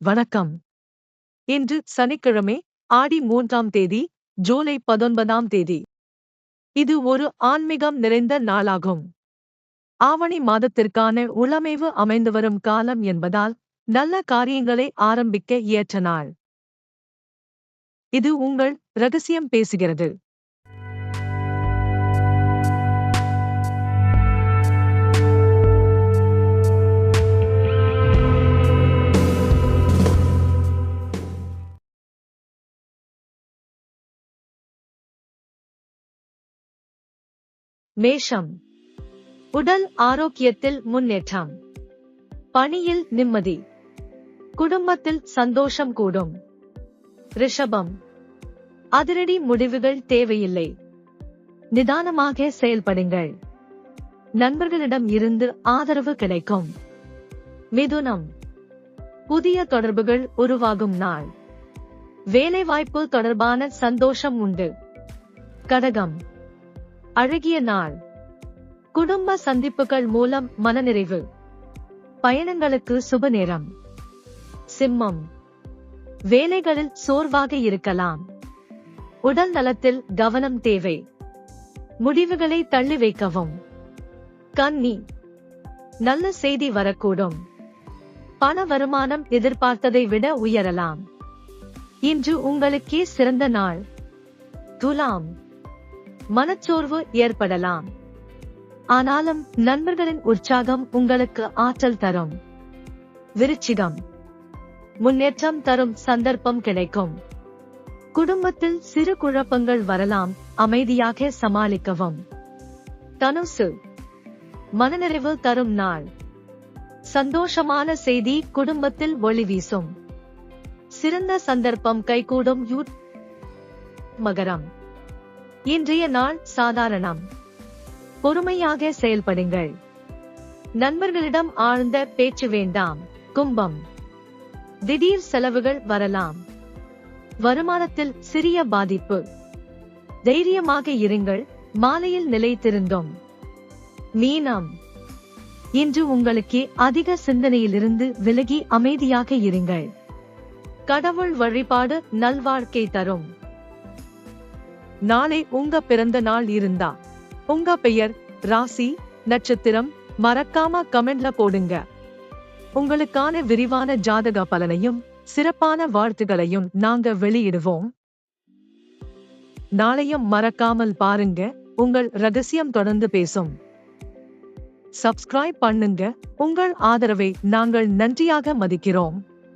வணக்கம். இன்று சனிக்கிழமை ஆடி மூன்றாம் தேதி ஜூலை பதொன்பதாம் தேதி. இது ஒரு ஆன்மீகம் நிறைந்த நாளாகும். ஆவணி மாதத்திற்கான உளமைவு அமைந்து வரும் காலம் என்பதால் நல்ல காரியங்களை ஆரம்பிக்க ஏற்ற நாள். இது உங்கள் ரகசியம் பேசுகிறது. மேஷம். உடல் ஆரோக்கியத்தில் முன்னேற்றம். பணியில் நிம்மதி. குடும்பத்தில் சந்தோஷம் கூடும். ரிஷபம். அதிரடி முடிவுகள் தேவையில்லை. நிதானமாக செயல்படுங்கள். நண்பர்களிடம் இருந்து ஆதரவு கிடைக்கும். மிதுனம். புதிய தொடர்புகள் உருவாகும் நாள். வேலைவாய்ப்பு தொடர்பான சந்தோஷம் உண்டு. கடகம். அழகிய நாள். குடும்ப சந்திப்புகள் மூலம் மனநிறைவு. பயணங்களுக்கு சுப நேரம். சிம்மம். வேலைகளில் சோர்வாக இருக்கலாம். உடல் நலத்தில் கவனம் தேவை. முடிவுகளை தள்ளி வைக்கவும். கன்னி நல்ல செய்தி வரக்கூடும். பண வருமானம் எதிர்பார்த்ததை விட உயரலாம். இன்று உங்களுக்கே சிறந்த நாள். துலாம். மனச்சோர்வு ஏற்படலாம். ஆனாலும் நண்பர்களின் உற்சாகம் உங்களுக்கு ஆற்றல் தரும். விருச்சிகம். முன்னேற்றம் தரும் சந்தர்ப்பம் கிடைக்கும். குடும்பத்தில் சிறு குழப்பங்கள் வரலாம் அமைதியாக சமாளிக்கவும். தனுசு. மனநிறைவு தரும் நாள். சந்தோஷமான செய்தி குடும்பத்தில் ஒளி வீசும். சிறந்த சந்தர்ப்பம் கைகூடும் யூத் மகரம். இன்றைய நாள் சாதாரணம். பொறுமையாக செயல்படுங்கள். நண்பர்களிடம் ஆழ்ந்த பேச்சு வேண்டாம். கும்பம். திடீர் செலவுகள் வரலாம். வருமானத்தில் சிறிய பாதிப்பு. தைரியமாக இருங்கள். மாலையில் நிலைத்திருந்தோம். மீனம். இன்று உங்களுக்கு அதிக சிந்தனையிலிருந்து விலகி அமைதியாக இருங்கள். கடவுள் வழிபாடு நல்வாழ்க்கை தரும். நாளை உங்க பிறந்த நாள் இருந்தா. உங்க பெயர் ராசி நட்சத்திரம் மறக்காம கமெண்ட்ல போடுங்க. உங்களுக்கான விரிவான ஜாதக பலனையும் சிறப்பான வாழ்த்துகளையும் நாங்க வெளியிடுவோம். நாளையும் மறக்காமல் பாருங்க உங்கள் ரகசியம் தொடர்ந்து பேசும். சப்ஸ்கிரைப் பண்ணுங்க உங்கள் ஆதரவை நாங்கள் நன்றியாக மதிக்கிறோம்.